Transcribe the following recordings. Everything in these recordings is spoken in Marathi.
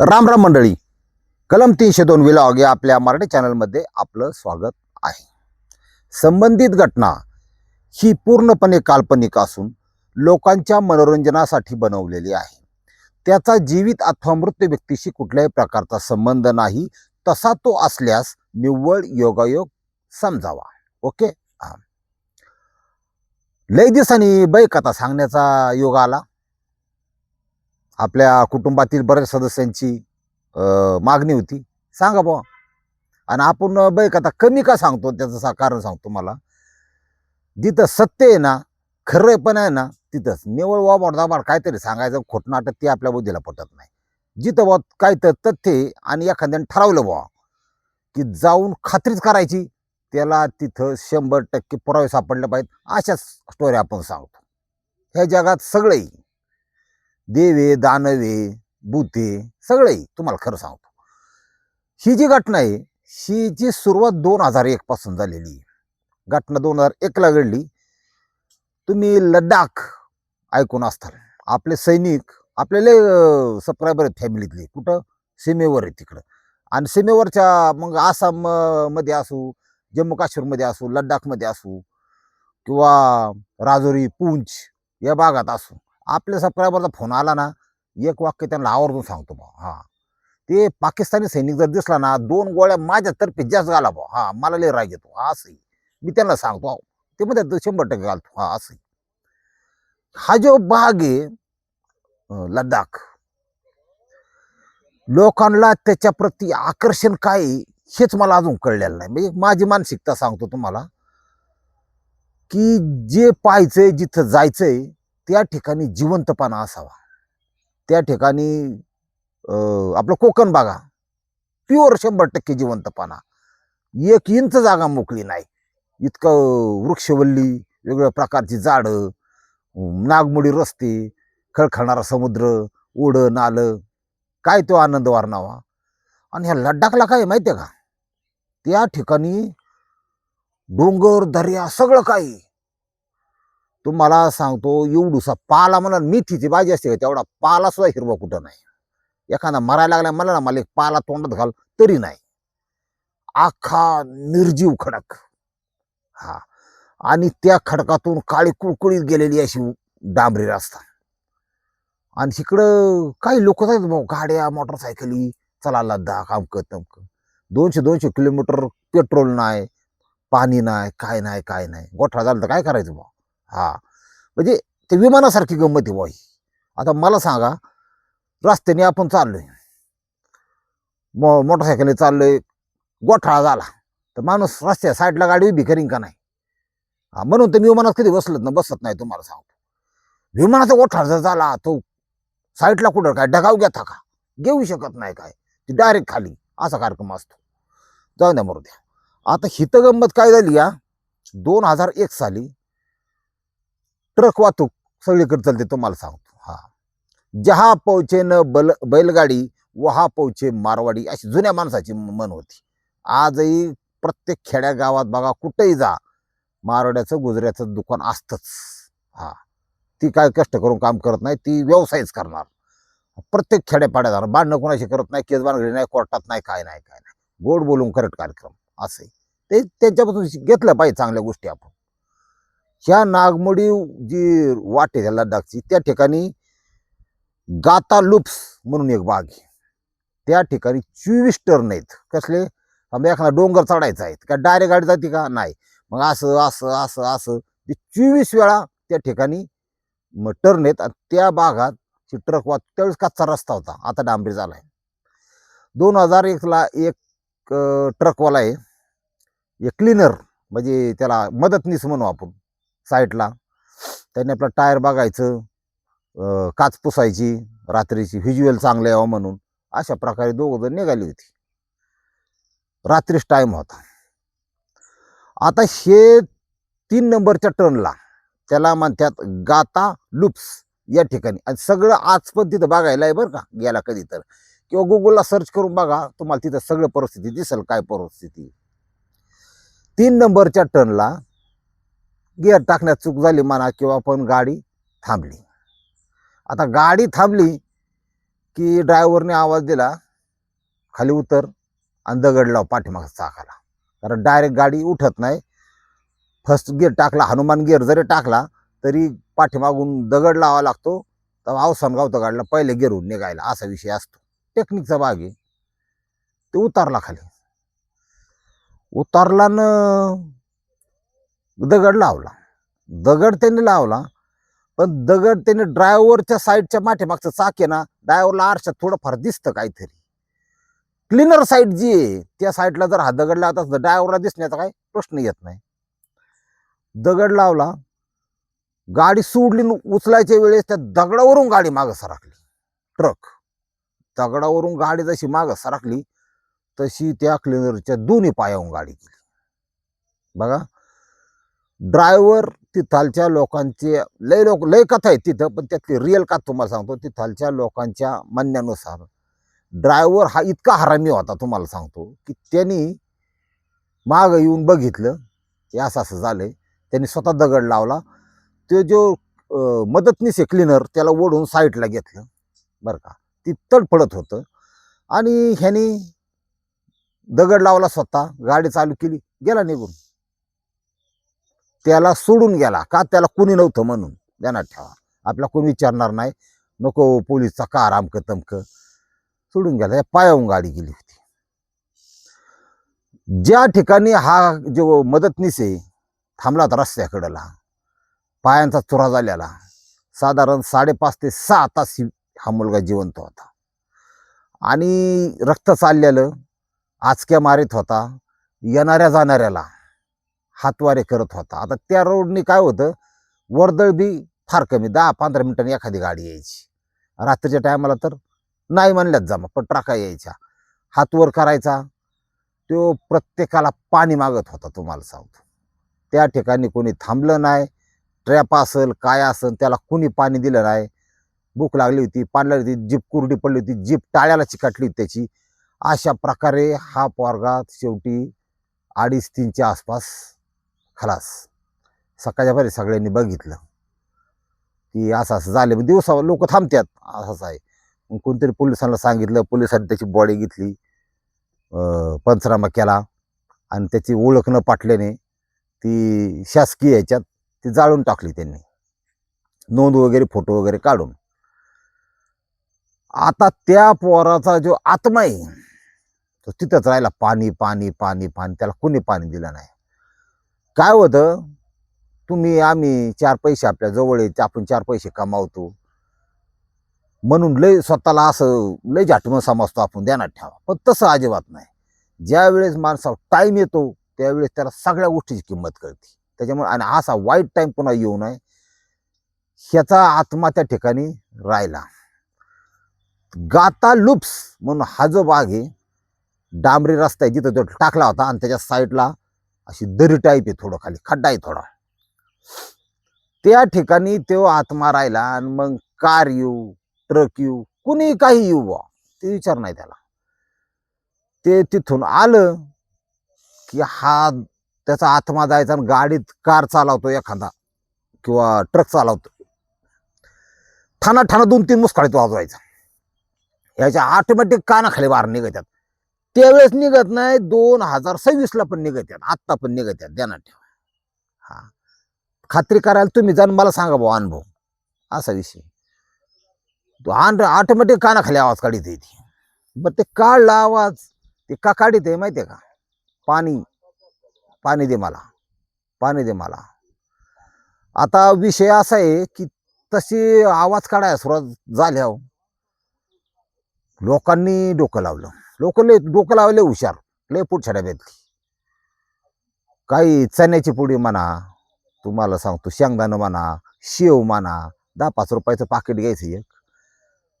राम राम मंडळी. कलम तीनशे दोन विलॉग या आपल्या मराठी चॅनलमध्ये आपलं स्वागत आहे. संबंधित घटना ही पूर्णपणे काल्पनिक असून लोकांच्या मनोरंजनासाठी बनवलेली आहे. त्याचा जीवित अथवा मृत व्यक्तीशी कुठल्याही प्रकारचा संबंध नाही तसा तो असल्यास निव्वळ योगायोग समजावा. ओके? लय दिवसांनी बैकथा सांगण्याचा योग आला. आपल्या कुटुंबातील बऱ्याच सदस्यांची मागणी होती. सांगा बुवा. आणि आपण बै आता कमी का सांगतो त्याचं सा- कारण सांगतो मला. जिथं सत्य आहे ना खरं पण आहे ना तिथंच. निवळ वाबाड दाबाड काहीतरी सांगायचं खोटं नाटक ते आपल्या बुद्धीला पटत नाही. जिथं बुवा काय तर तथ्य आहे आणि एखाद्याने ठरवलं बुवा की जाऊन खात्रीच करायची त्याला तिथं शंभर टक्के पुरावे सापडले पाहिजेत अशाच स्टोरी आपण सांगतो. ह्या जगात सगळेही देवे दानवे भूते सगळंही तुम्हाला खरं सांगतो. ही जी घटना आहे ही जी सुरुवात दोन हजार एक पासून झालेली आहे. घटना दोन हजार एकला घडली. तुम्ही लडाख ऐकून असताल. आपले सैनिक आपल्याला सबस्क्रायबर आहेत फॅमिलीतले कुठं? सीमेवर आहे तिकडं. आणि सीमेवरच्या मग आसाममध्ये असू जम्मू काश्मीरमध्ये असू लडाखमध्ये असू किंवा राजौरी पूंछ या भागात असू आपल्या सबस्क्रायबरचा फोन आला ना एक वाक्य त्यांना आवर्जून सांगतो भाऊ हा. ते पाकिस्तानी सैनिक जर दिसला ना दोन गोळ्या माझ्यातर्फे जास्त घाला भाऊ हा मला लय राग येतो हा असंही मी त्यांना सांगतो अहो, ते म्हणतात शंभर टक्के घालतो हा असंही हा जो भाग आहे लडाख लोकांना त्याच्या प्रति आकर्षण काय हेच मला अजून कळलेलं नाही. म्हणजे माझी मानसिकता सांगतो तुम्हाला की जे पाहायचंय जिथं जायचंय त्या ठिकाणी जिवंतपणा असावा. त्या ठिकाणी आपलं कोकण बागा प्युअर शंभर टक्के जिवंतपणा. एक इंच जागा मोकळी नाही. इतकं वृक्षवल्ली वेगवेगळ्या प्रकारची झाडं नागमोडी रस्ते खळखळणारा समुद्र ओढं नालं काय तो आनंद वारणावा. आणि ह्या लडाखला काय आहे माहिती आहे का? त्या ठिकाणी डोंगर दर्या सगळं काही तुम्हाला सांगतो एवढूसा पाला म्हणाल मेथीची भाजी असते का तेवढा पाला सुद्धा हिरवा कुठं नाही. एखादा मरायला लागला मला ना मला एक पाला तोंडात घाल तरी नाही. आखा निर्जीव खडक. हा. आणि त्या खडकातून काळी कुळकुळीत गेलेली अशी डांबरी रस्ता. आणि तिकडं काही लोक जायचं भाऊ गाड्या मोटरसायकली चला लद्दाख अमकं तमकं. दोनशे दोनशे किलोमीटर पेट्रोल नाही पाणी नाही काय नाही काय नाही. गोठा झाला तर काय करायचं भाऊ हा. म्हणजे ते विमानासारखी गंमत आहे भाई. आता मला सांगा रस्त्याने आपण चाललोय. मो मोटरसायकलने चाललोय गोठाळा झाला. तर माणूस रस्त्या साईडला गाडी उभी करीन का नाही? हा म्हणून तर मी विमानात कधी बसलत ना बसत नाही तुम्हाला सांगतो. विमानाचा गोठाळा जर झाला तो साईडला कुठं काय ढगाव घेता का? घेऊ शकत नाही काय. ती डायरेक्ट खाली असा कार्यक्रम असतो. जाऊ द्या मरू द्या. आता हितगंमत काय झाली या? दोन हजार एक साली ट्रक वाहतूक सगळीकडे चालते तुम्हाला सांगतो. हा. जहा पोहोचे न बल बैलगाडी वहा पोहोचे मारवाडी अशी जुन्या माणसाची मन होती. आजही प्रत्येक खेड्या गावात बघा कुठेही जा मारवाड्याचं गुजऱ्याचं दुकान असतंच. हा. ती काय कष्ट करून काम करत नाही ती व्यवसायच करणार. प्रत्येक खेड्यापाड्यात जाणार बांधणं कोणाशी करत नाही केस बांधगडी नाही कोर्टात नाही काय नाही काय नाही. गोड बोलून करत कार्यक्रम असे ते त्यांच्यापासून घेतलं पाहिजे चांगल्या गोष्टी आपण. ह्या नागमोडी जी वाटे झाला लडाखची त्या ठिकाणी गाता लुप्स म्हणून एक बाग आहे. त्या ठिकाणी चोवीस टर्न आहेत. कसले? समजा एखादा डोंगर चढायचा आहेत का डायरेक्ट गाडी जाते का? नाही. मग असं असं असं असं. ते चोवीस वेळा त्या ठिकाणी मग टर्न आहेत आणि त्या भागात ती ट्रक वाहत त्यावेळेस कच्चा रस्ता होता. आता डांबरी झाला आहे दोन हजार एकला एक ट्रकवाला आहे. एक क्लिनर म्हणजे त्याला मदतनीस म्हणू आपण. साईडला. त्याने आपलं टायर बघायचं काच पुसायची रात्रीची व्हिज्युअल चांगलं यावं म्हणून. अशा प्रकारे दोघं जण निघाली होती. रात्रीच टाईम होता. आता हे तीन नंबरच्या टर्नला त्याला म्हणतात गाता लुप्स या ठिकाणी. आणि सगळं आज पण तिथं बघायला आहे बरं का गेला कधी तर. किंवा गुगलला सर्च करून बघा तुम्हाला तिथं सगळं परिस्थिती दिसेल काय परिस्थिती. तीन नंबरच्या टर्नला गिअर टाकण्यात चूक झाली म्हणा किंवा पण गाडी थांबली. आता गाडी थांबली की ड्रायव्हरने आवाज दिला खाली उतर आणि दगड लाव पाठीमाग चाकाला कारण डायरेक्ट गाडी उठत नाही. फर्स्ट गिअर टाकला हनुमान गिअर जरी टाकला तरी पाठीमागून दगड लावा लागतो. तर अवसान गावतं गाडीला पहिले गिअरहून निघायला असा विषय असतो. टेक्निकचा भाग आहे. ते उतारला खाली. उतारला न दगड लावला. दगड त्यांनी लावला पण दगड त्याने ड्रायव्हरच्या साईडच्या माठीमागचं चाक आहे ना ड्रायव्हरला आरशात थोडंफार दिसतं काहीतरी. क्लिनर साईड जी आहे त्या साईडला जर हा दगड लावत असतं ड्रायव्हरला दिसण्याचा काही प्रश्न येत नाही. दगड लावला गाडी सोडली न उचलायच्या वेळेस त्या दगडावरून गाडी मागं सरकली. ट्रक. दगडावरून गाडी जशी मागं सरकली तशी त्या क्लिनरच्या दोन्ही पायाहून गाडी गेली. बघा ड्रायव्हर तिथालच्या लोकांचे लय लोक लय कथा आहेत तिथं पण त्यातली रिअल कथा तुम्हाला सांगतो तिथालच्या लोकांच्या म्हणण्यानुसार. ड्रायव्हर हा इतका हरामी होता तुम्हाला सांगतो की त्यांनी मागं येऊन बघितलं हे असं असं झालं त्यांनी स्वतः दगड लावला. तो जो मदतनीस आहे क्लिनर त्याला ओढून साईडला घेतलं बरं का. ती तडफडत होतं. आणि ह्यानी दगड लावला स्वतः गाडी चालू केली गेला निघून. त्याला सोडून गेला. का त्याला कुणी नव्हतं म्हणून? ध्यानात ठेवा. आपला कोणी विचारणार नाही. नको पोलीसचा कार आमकं तमकं सोडून गेला. या पायाहून गाडी गेली होती. ज्या ठिकाणी हा जो मदतनीस आहे थांबला होता रस्त्याकडला पायांचा चुरा झालेला. साधारण साडेपाच ते सहा तास ही- हा मुलगा जिवंत होता. आणि रक्त चाललेलं. आचक्या मारीत होता. येणाऱ्या जाणाऱ्याला हातवारे करत होता. आता त्या रोडनी काय होतं? वर्दळ बी फार कमी दहा पंधरा मिनिटांनी एखादी गाडी यायची. रात्रीच्या टायमाला तर नाही म्हणल्यात जमा पण ट्राका यायच्या. हातवर करायचा. तो प्रत्येकाला पाणी मागत होता तुम्हाला सांगतो. त्या ठिकाणी कोणी थांबलं नाही. ट्रॅप असेल काय असेल त्याला कुणी पाणी दिलं नाही. भूक लागली होती पाणी लागली होती जीप कुरडी पडली होती जीप टाळ्याला चिकटली होती त्याची. अशा प्रकारे हा पोरगा शेवटी अडीच तीनच्या आसपास खलास. सकाळच्या बरे सगळ्यांनी बघितलं. की असं असं झालं मग दिवसा लोक थांबतात असंच आहे. मग कोणतरी पोलिसांना सांगितलं. पोलिसांनी त्याची बॉडी घेतली. पंचनामा केला. आणि त्याची ओळख न पाटल्याने ती शासकीय याच्यात ती जाळून टाकली त्यांनी. नोंद वगैरे फोटो वगैरे काढून. आता त्या पोराचा जो आत्मा आहे तो तिथंच राहिला. पाणी पाणी पाणी पाणी. त्याला कुणी पाणी दिलं नाही. काय होतं? तुम्ही आम्ही चार पैसे आपल्या जवळ येते आपण चार पैसे कमावतो. म्हणून लय स्वतःला असं लय झाटमं समजतो आपण ध्यानात ठेवा. पण तसं अजिबात नाही. ज्या वेळेस माणसावर टाईम येतो त्यावेळेस त्याला सगळ्या गोष्टीची किंमत कळते. त्याच्यामुळे आणि असा वाईट टाईम पुन्हा येऊ नये ह्याचा आत्मा त्या ठिकाणी राहिला. गाता लुप्स म्हणून हा जो बाग आहे डांबरी रस्ता आहे जिथं तो टाकला होता आणि त्याच्या साईडला अशी दरी टाईप आहे थोडं खाली खड्डा आहे थोडा. त्या ठिकाणी तो आत्मा राहिला आणि मग कार येऊ ट्रक येऊ कुणी काही येऊ बुवा ते विचार नाही त्याला. ते तिथून आलं की हा त्याचा आत्मा जायचा आणि गाडीत कार चालवतो एखादा किंवा ट्रक चालवतो. ठाणा ठाणा दोन तीन मुसकाळीत वाजवायचा. याच्या ऑटोमॅटिक कानाखाली वार निघतात त्यावेळेस निघत नाही. दोन हजार सव्वीसला पण निघत आहेत. आत्ता पण निघत आहेत. ध्यानात ठेवा. हा. खात्री करायला तुम्ही जाण मला सांगा भाऊ अनुभव. असा विषय. तो ऑटोमॅटिक कानाखाली आवाज काढित ती. बरं ते काढला आवाज. ते का काढित आहे माहिती आहे का? पाणी. पाणी दे मला. पाणी दे मला. आता विषय असा आहे की तशी आवाज काढायला सुरुवात झाल्या लोकांनी डोकं लावलं. लोक लय डोकं लावले हुशार. लय पुढच्या भेटली काही चण्याची पुडी म्हणा तुम्हाला सांगतो शेंगदाणं म्हणा शेव म्हणा दहा पाच रुपयाचं पाकिट घ्यायचं एक.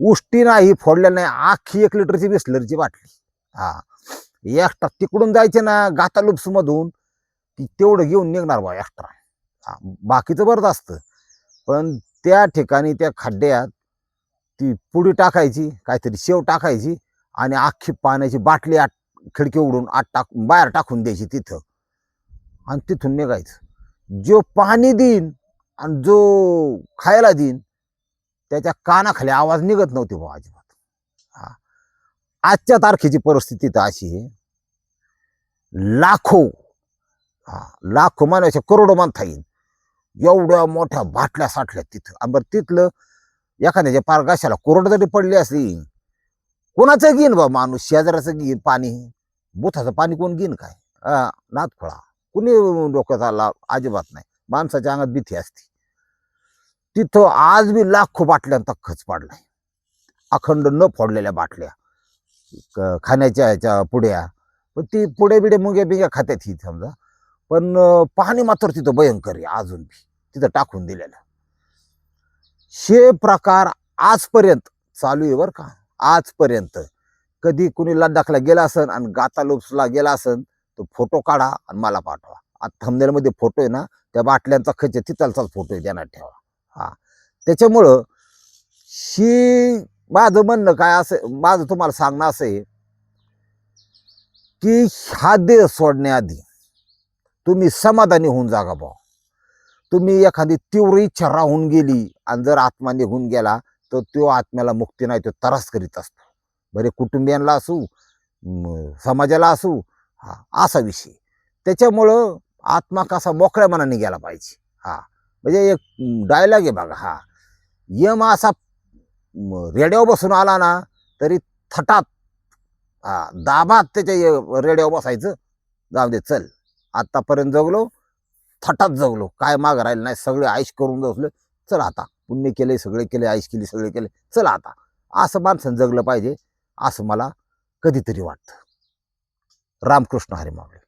उष्टी नाही फोडल्या नाही आखी एक लिटरची बिस्लरची बाटली. हा. एक्स्ट्रा तिकडून जायचे ना गाता लुप्समधून ती तेवढं घेऊन निघणार बा एक्स्ट्रा. हा बाकीचं बरंच असतं. पण त्या ठिकाणी त्या खड्ड्यात ती पुडी टाकायची काहीतरी शेव टाकायची आणि अख्खी पाण्याची बाटली आत खिडकी उडून आत टाक बाहेर टाकून द्यायची तिथं. आणि तिथून निघायचं. जो पाणी देईन आणि जो खायला देईन त्याच्या कानाखाली आवाज निघत नव्हते भाऊ अजिबात. हा. आजच्या तारखेची परिस्थिती तर अशी आहे. लाखो हा लाखो मानाच्या करोडो मानता येईल. एवढ्या मोठ्या बाटल्या साठल्या तिथं. आणि बरं तिथलं एखाद्याच्या पार गाशाला कोरड जरी पडली असली कोणाचं घेईन बा माणूस? शेजाऱ्याचं घेईन पाणी? बुथाचं पाणी कोण घेईन काय? हा, कुणी डोक्यात आला? अजिबात नाही. माणसाच्या अंगात भीती असते. तिथं आज बी लाखो बाटल्यांचा खच पाडलाय. अखंड न फोडलेल्या बाटल्या. क- खाण्याच्या ह्याच्या पुड्या. पण ती पुढे बिडे मुंग्या बिंग्या खात्यात ही समजा. पण पाणी मात्र तिथं भयंकर आहे अजून बी. तिथं टाकून दिलेलं. हे प्रकार आजपर्यंत चालू आहे बरं का. आजपर्यंत. कधी कुणी लडाखला गेला असन आणि गाता लोप्सला गेला असन तो फोटो काढा आणि मला पाठवा. आता थंबनेलमध्ये फोटो आहे ना त्या बाटल्यांचा खच तिथलचाच फोटो आहे त्यांना ठेवा. हा. त्याच्यामुळं शी माझं म्हणणं काय असं माझं तुम्हाला सांगणं असं आहे की हा देह सोडण्याआधी तुम्ही समाधानी होऊन जागा भाऊ तुम्ही एखादी तीव्र इच्छा राहून गेली आणि जर आत्मा निघून गेला तर तो आत्म्याला मुक्ती नाही तो त्रास करीत असतो. बरे कुटुंबियांना असू समाजाला असू हा असा विषय. त्याच्यामुळं आत्मा कसा मोकळ्या मनाने गेला पाहिजे. हा म्हणजे एक डायलॉग आहे बघा हा. यम असा रेडिओ रेड्यावर बसून आला ना तरी थटात हा दाबात त्याच्या रेडिओ रेड्यावर बसायचं. जाऊ दे चल. आत्तापर्यंत जगलो थटात जगलो. काय माग राहिलं नाही. सगळे आईश करून जगलो चल आता. पुण्य केले सगळे केले आईश केली सगळे केले चल आता. असं माणसं जगलं पाहिजे असं मला कधीतरी वाटतं. रामकृष्ण हरी मावळे